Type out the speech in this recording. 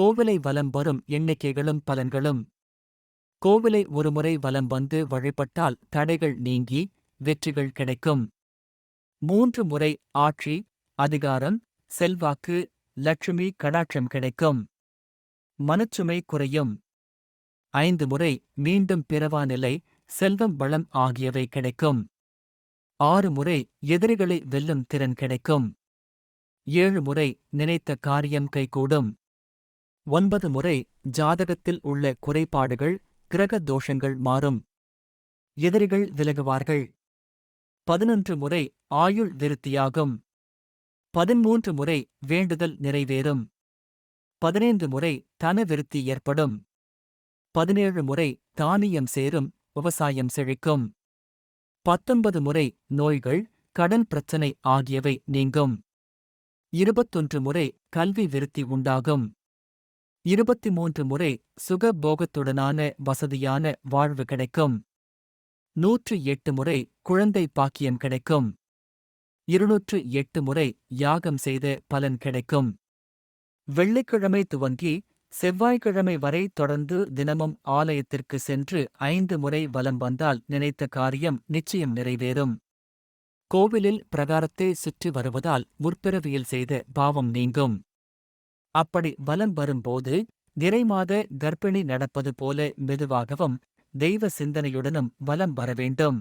கோவிலை வலம் வரும் எண்ணிக்கைகளும் பலன்களும். கோவிலை ஒருமுறை வலம் வந்து வழிபட்டால் தடைகள் நீங்கி வெற்றிகள் கிடைக்கும். மூன்று முறை ஆட்சி அதிகாரம் செல்வாக்கு லட்சுமி கடாட்சம் கிடைக்கும். மனச்சுமை குறையும். ஐந்து முறை மீண்டும் பிறவா நிலை செல்வம் வளம் ஆகியவை கிடைக்கும். ஆறு முறை எதிரிகளை வெல்லும் திறன் கிடைக்கும். ஏழு முறை நினைத்த காரியம் கைகூடும். ஒன்பது முறை ஜாதகத்தில் உள்ள குறைபாடுகள் கிரக தோஷங்கள் மாறும். எதிரிகள் விலகுவார்கள். பதினொன்று முறை ஆயுள் விருத்தியாகும். பதிமூன்று முறை வேண்டுதல் நிறைவேறும். பதினைந்து முறை தன விருத்தி ஏற்படும். பதினேழு முறை தானியம் சேரும் விவசாயம் செழிக்கும். பத்தொன்பது முறை நோய்கள் கடன் பிரச்சனை ஆகியவை நீங்கும். இருபத்தொன்று முறை கல்வி விருத்தி உண்டாகும். இருபத்தி மூன்று முறை சுகபோகத்துடனான வசதியான வாழ்வு கிடைக்கும். நூற்று எட்டு முறை குழந்தை பாக்கியம் கிடைக்கும். இருநூற்று எட்டு முறை யாகம் செய்த பலன் கிடைக்கும். வெள்ளிக்கிழமை துவங்கி செவ்வாய்க்கிழமை வரை தொடர்ந்து தினமும் ஆலயத்திற்கு சென்று ஐந்து முறை வலம் வந்தால் நினைத்த காரியம் நிச்சயம் நிறைவேறும். கோவிலில் பிரகாரத்தை சுற்றி வருவதால் முற்பிறவியில் செய்த பாவம் நீங்கும். அப்படி வலம் வரும்போது நிறைமாத கர்ப்பிணி நடப்பது போல மெதுவாகவும் தெய்வ சிந்தனையுடனும் வலம் வர வேண்டும்.